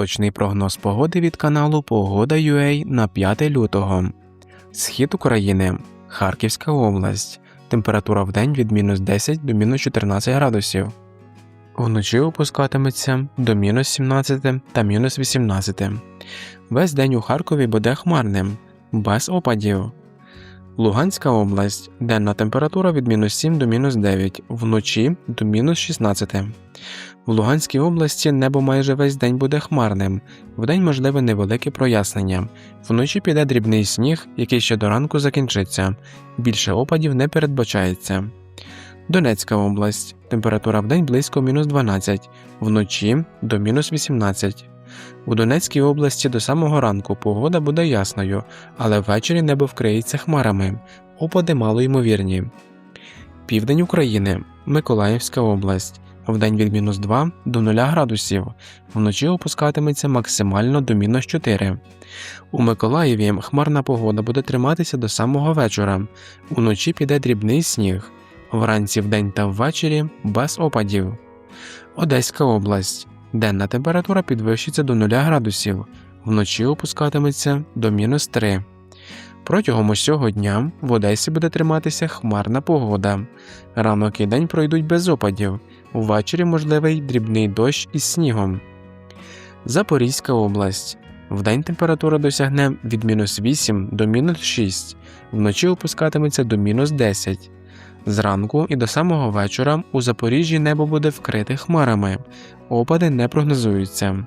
Точний прогноз погоди від каналу Погода.ua на 5 лютого. Схід України, Харківська область. Температура в день від мінус 10 до мінус 14 градусів. Вночі опускатиметься до мінус 17 та мінус 18. Весь день у Харкові буде хмарним, без опадів. Луганська область. Денна температура від мінус 7 до мінус 9, вночі до мінус 16. В Луганській області небо майже весь день буде хмарним, вдень можливе невелике прояснення. Вночі піде дрібний сніг, який ще до ранку закінчиться. Більше опадів не передбачається. Донецька область. Температура вдень близько мінус 12, вночі до мінус 18. У Донецькій області до самого ранку погода буде ясною, але ввечері небо вкриється хмарами. Опади малоймовірні. Південь України, Миколаївська область. Вдень від мінус 2 до 0 градусів, вночі опускатиметься максимально до мінус 4. У Миколаєві хмарна погода буде триматися до самого вечора. Уночі піде дрібний сніг. Вранці вдень та ввечері без опадів. Одеська область. Денна температура підвищиться до 0 градусів, вночі опускатиметься до мінус 3. Протягом усього дня в Одесі буде триматися хмарна погода. Ранок і день пройдуть без опадів. Ввечері можливий дрібний дощ із снігом. Запорізька область. Вдень температура досягне від мінус 8 до мінус 6, вночі опускатиметься до мінус 10. Зранку і до самого вечора у Запоріжжі небо буде вкрите хмарами, опади не прогнозуються.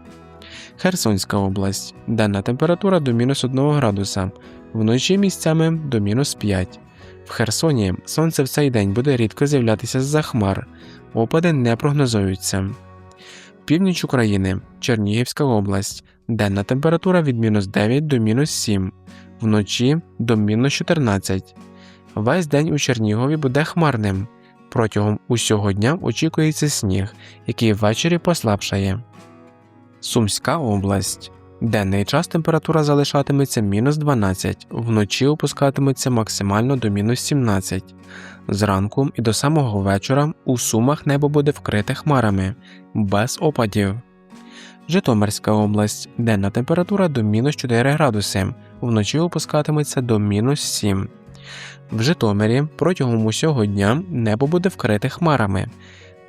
Херсонська область. Денна температура до мінус 1 градуса, вночі місцями до мінус 5. В Херсоні сонце в цей день буде рідко з'являтися з-за хмар, опади не прогнозуються. Північ України, Чернігівська область. Денна температура від мінус 9 до мінус 7, вночі до мінус 14. Весь день у Чернігові буде хмарним. Протягом усього дня очікується сніг, який ввечері послабшає. Сумська область. Денний час температура залишатиметься мінус 12, вночі опускатиметься максимально до мінус 17. Зранку і до самого вечора у Сумах небо буде вкрите хмарами, без опадів. Житомирська область. Денна температура до мінус 4 градуси, вночі опускатиметься до мінус 7. В Житомирі протягом усього дня небо буде вкрите хмарами.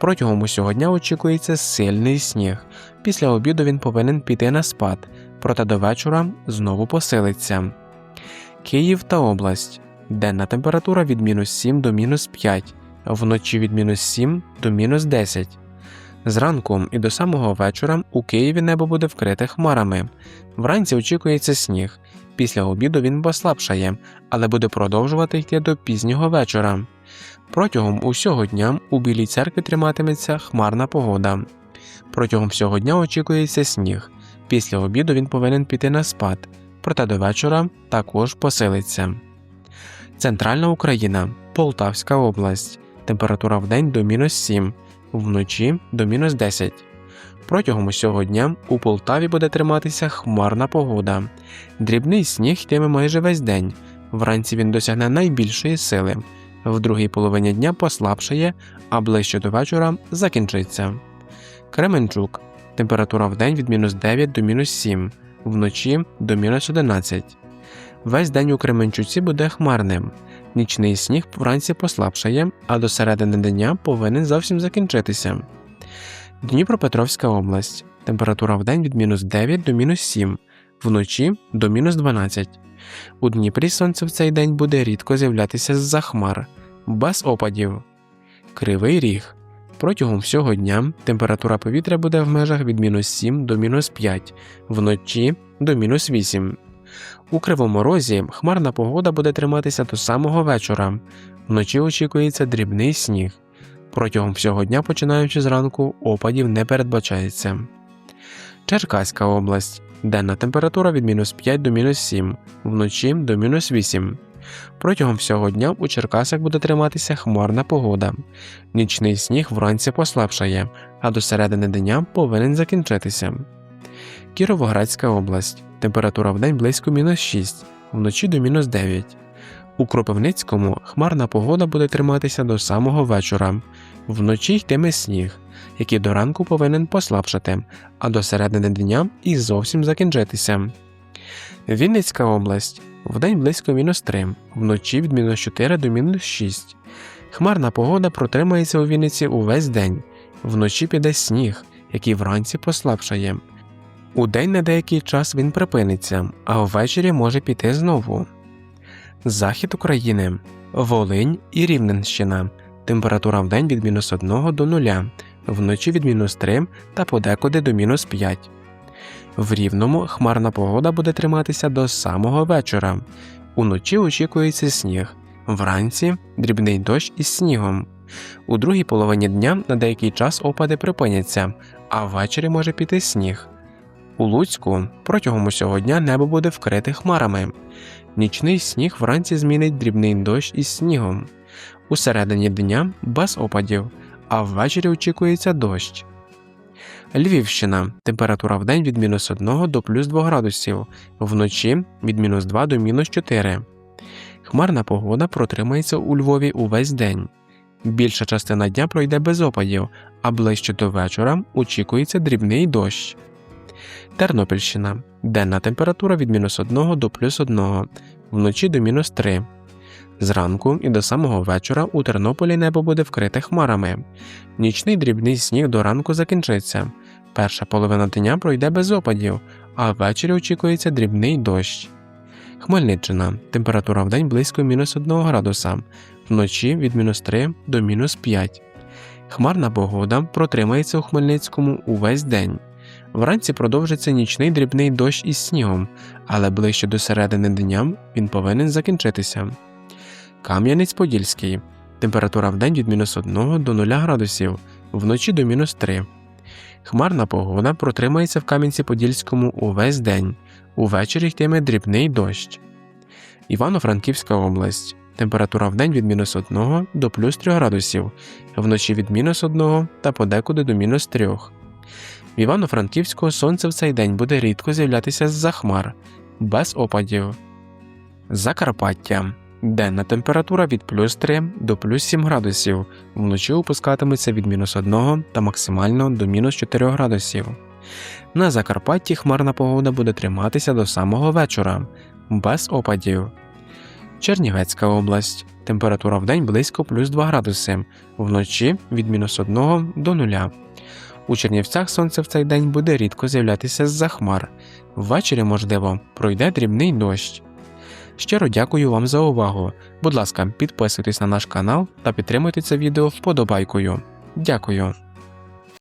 Протягом усього дня очікується сильний сніг. Після обіду він повинен піти на спад, проте до вечора знову посилиться. Київ та область. Денна температура від мінус 7 до мінус 5, вночі від мінус 7 до мінус 10. Зранку і до самого вечора у Києві небо буде вкрите хмарами. Вранці очікується сніг. Після обіду він послабшає, але буде продовжувати йти до пізнього вечора. Протягом усього дня у Білій церкві триматиметься хмарна погода. Протягом всього дня очікується сніг. Після обіду він повинен піти на спад, проте до вечора також посилиться. Центральна Україна, Полтавська область. Температура в день до мінус 7, вночі до мінус 10. Протягом усього дня у Полтаві буде триматися хмарна погода. Дрібний сніг йтиме майже весь день. Вранці він досягне найбільшої сили. В другій половині дня послабшає, а ближче до вечора закінчиться. Кременчук. Температура в день від мінус 9 до мінус 7, вночі до мінус 11. Весь день у Кременчуці буде хмарним. Нічний сніг вранці послабшає, а до середини дня повинен зовсім закінчитися. Дніпропетровська область. Температура в день від мінус 9 до мінус 7, вночі до мінус 12. У Дніпрі сонце в цей день буде рідко з'являтися з-за хмар, без опадів. Кривий ріг. Протягом всього дня температура повітря буде в межах від мінус 7 до мінус 5, вночі до мінус 8. У Кривому Розі хмарна погода буде триматися до самого вечора. Вночі очікується дрібний сніг. Протягом всього дня, починаючи зранку, опадів не передбачається. Черкаська область. Денна температура від мінус 5 до мінус 7, вночі до мінус 8. Протягом всього дня у Черкасах буде триматися хмарна погода. Нічний сніг вранці послабшає, а до середини дня повинен закінчитися. Кіровоградська область. Температура вдень близько мінус 6, вночі до мінус 9. У Кропивницькому хмарна погода буде триматися до самого вечора. Вночі йтиме сніг. який до ранку повинен послабшати, а до середини дня і зовсім закінчитися. Вінницька область вдень близько мінус 3, вночі від мінус 4 до мінус 6. Хмарна погода протримається у Вінниці увесь день. Вночі піде сніг, який вранці послабшає. Удень на деякий час він припиниться, а ввечері може піти знову. Захід України, Волинь і Рівненщина. Температура вдень від мінус 1 до 0, вночі від мінус 3 та подекуди до мінус 5. В Рівному хмарна погода буде триматися до самого вечора. Уночі очікується сніг, вранці дрібний дощ із снігом. У другій половині дня на деякий час опади припиняться, а ввечері може піти сніг. У Луцьку протягом усього дня небо буде вкрите хмарами. Нічний сніг вранці змінить дрібний дощ із снігом. У середині дня без опадів, а ввечері очікується дощ. Львівщина. Температура вдень від мінус 1 до плюс 2 градусів, вночі від мінус 2 до мінус 4. Хмарна погода протримається у Львові увесь день. Більша частина дня пройде без опадів, а ближче до вечора очікується дрібний дощ. Тернопільщина. Денна температура від мінус 1 до плюс 1, вночі до мінус 3. Зранку і до самого вечора у Тернополі небо буде вкрите хмарами. Нічний дрібний сніг до ранку закінчиться. Перша половина дня пройде без опадів, а ввечері очікується дрібний дощ. Хмельниччина. Температура вдень близько мінус 1 градуса, вночі від мінус 3 до мінус 5. Хмарна погода протримається у Хмельницькому увесь день. Вранці продовжиться нічний дрібний дощ із снігом, але ближче до середини дня він повинен закінчитися. Кам'янець-Подільський. Температура вдень від мінус 1 до 0 градусів, вночі до мінус 3. Хмарна погода протримається в Кам'янці-Подільському увесь день. Увечері йтиме дрібний дощ. Івано-Франківська область. Температура вдень від мінус 1 до плюс 3 градусів, вночі від мінус 1 та подекуди до мінус 3. В Івано-Франківську сонце в цей день буде рідко з'являтися з-за хмар, без опадів. Закарпаття. Денна температура від плюс 3 до плюс 7 градусів, вночі опускатиметься від мінус 1 та максимально до мінус 4 градусів. На Закарпатті хмарна погода буде триматися до самого вечора, без опадів. Чернівецька область. Температура вдень близько плюс 2 градуси, вночі від мінус 1 до 0. У Чернівцях сонце в цей день буде рідко з'являтися з-за хмар. Ввечері, можливо, пройде дрібний дощ. Щиро дякую вам за увагу. Будь ласка, підписуйтесь на наш канал та підтримуйте це відео вподобайкою. Дякую.